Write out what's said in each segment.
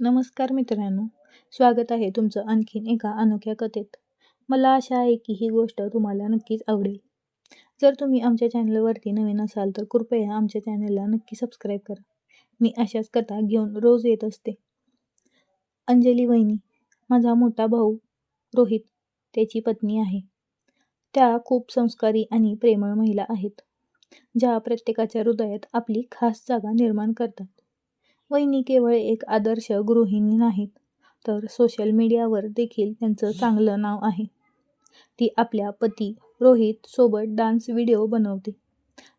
नमस्कार मित्रांनो स्वागत आहे तुमचं आणखीन एका अनोख्या कथेत. मला आशा आहे की ही गोष्ट तुम्हाला नक्कीच आवडेल. जर तुम्ही आमच्या चॅनलवरती नवीन असाल तर कृपया आमच्या चॅनलला नक्की सबस्क्राईब करा. मी अशाच कथा घेऊन रोज येत असते. अंजली वहिनी माझा मोठा भाऊ रोहित त्याची पत्नी आहे. त्या खूप संस्कारी आणि प्रेमळ महिला आहेत ज्या प्रत्येकाच्या हृदयात आपली खास जागा निर्माण करतात. वहिनी केवळ एक आदर्श गृहिणी नाहीत तर सोशल मीडियावर देखील त्यांचं चांगलं नाव आहे. ती आपल्या पती रोहित सोबत डान्स व्हिडिओ बनवते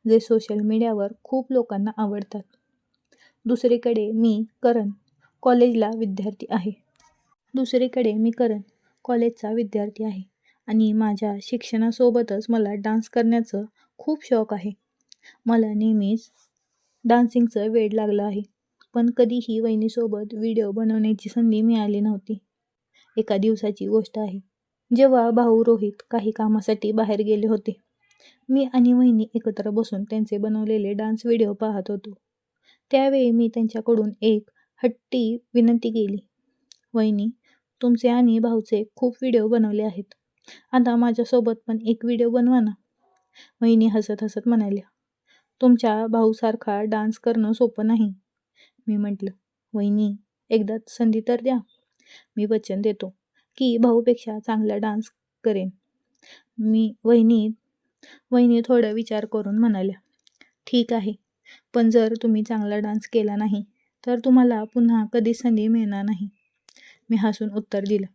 जे सोशल मीडियावर खूप लोकांना आवडतात. दुसरीकडे मी करण कॉलेजला विद्यार्थी आहे. दुसरीकडे मी करण कॉलेजचा विद्यार्थी आहे आणि माझ्या शिक्षणासोबतच मला डान्स करण्याचं खूप शौक आहे. मला नेहमीच डान्सिंगचं वेड लागलं आहे. पण कधीही वहिनीसोबत व्हिडिओ बनवण्याची संधी मिळाली नव्हती. एका दिवसाची गोष्ट आहे. जेव्हा भाऊ रोहित काही कामासाठी बाहेर गेले होते मी आणि वहिनी एकत्र बसून त्यांचे बनवलेले डान्स व्हिडिओ पाहत होतो. त्यावेळी मी त्यांच्याकडून एक हट्टी विनंती केली. वहिनी तुमचे आणि भाऊचे खूप व्हिडिओ बनवले आहेत. आता माझ्यासोबत पण एक व्हिडिओ बनवा ना. वहिनी हसत हसत म्हणाल्या. तुमच्या भाऊसारखा डान्स करणं सोपं नाही. मी म्हटलं वहिनी एकदाच संधी तर द्या. मी वचन देतो की भाऊपेक्षा चांगला डान्स करेन. मी वहिनी वहिनी थोडा विचार करून म्हणाल्या ठीक आहे पण जर तुम्ही चांगला डान्स केला नाही तर तुम्हाला पुन्हा कधी संधी मिळणार नाही. मी हसून उत्तर दिलं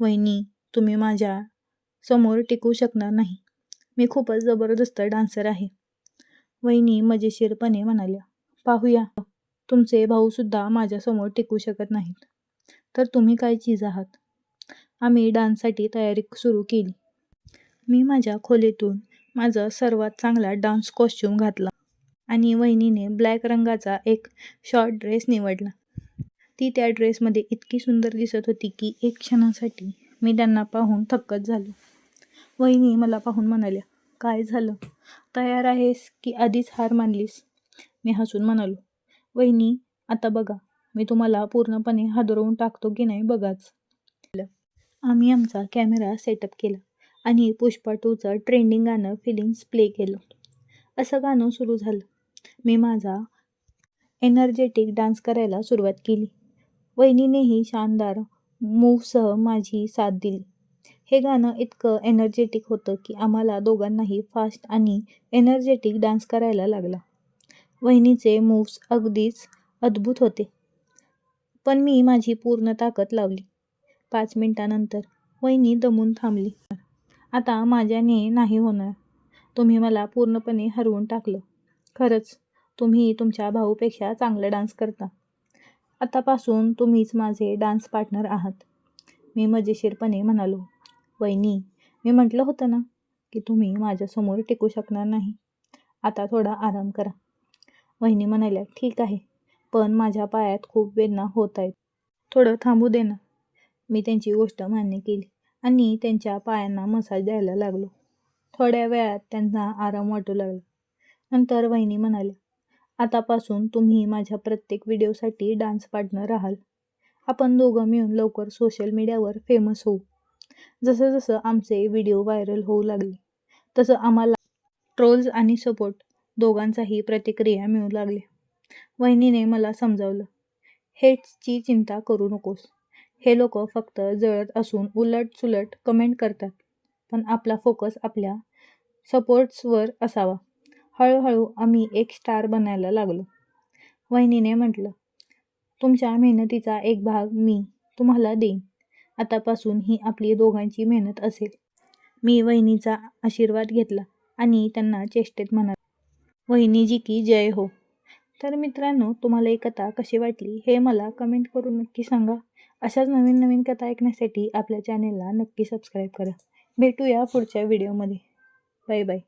वहिनी तुम्ही माझ्यासमोर टिकू शकणार नाही. मी खूपच जबरदस्त डान्सर आहे. वहिनी मजेशीरपणे म्हणाल्या पाहूया. तुमचे भाऊसुद्धा माझ्यासमोर टिकू शकत नाहीत. तर तुम्ही काय चीज आहात? आम्ही डान्ससाठी तयारी सुरू केली. मी माझ्या खोलीतून माझा सर्वात चांगला डान्स कॉस्च्युम घातला आणि वहिनीने ब्लॅक रंगाचा एक शॉर्ट ड्रेस निवडला. ती त्या ड्रेसमध्ये इतकी सुंदर दिसत होती की एक क्षणासाठी मी त्यांना पाहून थक्कच झालो. वहिनी मला पाहून म्हणाल्या काय झालं? तयार आहेस की आधीच हार मानलीस? मी हसून म्हणालो वहिनी आता बघा मी तुम्हाला पूर्णपणे हादरवून टाकतो की नाही बघाच. आम्ही आमचा कॅमेरा सेटअप केला आणि पुष्पा टूचं ट्रेंडिंग गाणं फिलिंग्स प्ले केलं. असं गाणं सुरू झालं. मी माझा एनर्जेटिक डान्स करायला सुरुवात केली. वहिनीनेही शानदार मूव्हसह माझी साथ दिली. हे गाणं इतकं एनर्जेटिक होतं की आम्हाला दोघांनाही फास्ट आणि एनर्जेटिक डान्स करायला लागला. वहिनीचे मूव्स अगदीच अद्भुत होते. पण मी माझी पूर्ण ताकद लावली. पाच मिनिटानंतर वहिनी दमून थांबली. आता माझ्याने नाही होणार. तुम्ही मला पूर्णपणे हरवून टाकलं. खरंच तुम्ही तुमच्या भाऊपेक्षा चांगला डान्स करता. आतापासून तुम्हीच माझे डान्स पार्टनर आहात. मी मजेशीरपणे म्हणालो वहिनी मी म्हटलं होतं ना की तुम्ही माझ्यासमोर टिकू शकणार नाही. आता थोडा आराम करा. वहिनी म्हणाल्या ठीक आहे पण माझ्या पायात खूप वेदना होत आहेत. थोडं थांबू दे ना. मी त्यांची गोष्ट मान्य केली आणि त्यांच्या पायांना मसाज द्यायला लागलो. थोड्या वेळात त्यांना आराम वाटू लागला. नंतर वहिनी म्हणाल्या आतापासून तुम्ही माझ्या प्रत्येक व्हिडिओसाठी डान्स पार्टनर राहाल आपण दोघं मिळून लवकर सोशल मीडियावर फेमस होऊ. जसं जसं आमचे व्हिडिओ व्हायरल होऊ लागले तसं आम्हाला ट्रोल्स आणि सपोर्ट दोघांचाही प्रतिक्रिया मिळू लागल्या वहिनीने मला समजावलं हेट्सची चिंता करू नकोस. हे लोक फक्त जळत असून उलट सुलट कमेंट करतात पण आपला फोकस आपल्या सपोर्ट्सवर असावा. हळूहळू आम्ही एक स्टार बनायला लागलो. वहिनीने म्हटलं तुमच्या मेहनतीचा एक भाग मी तुम्हाला देईन. आतापासून ही आपली दोघांची मेहनत असेल. मी वहिनीचा आशीर्वाद घेतला आणि त्यांना चेष्टेत म्हणाले वहिनीजी की जय हो. तर मित्रांनो तुम्हाला ही कथा कशी वाटली हे मला कमेंट करून नक्की सांगा. अशाच नवीन नवीन कथा ऐकण्यासाठी आपल्या चॅनेलला नक्की सबस्क्राईब करा. भेटूया पुढच्या व्हिडिओमध्ये बाय बाय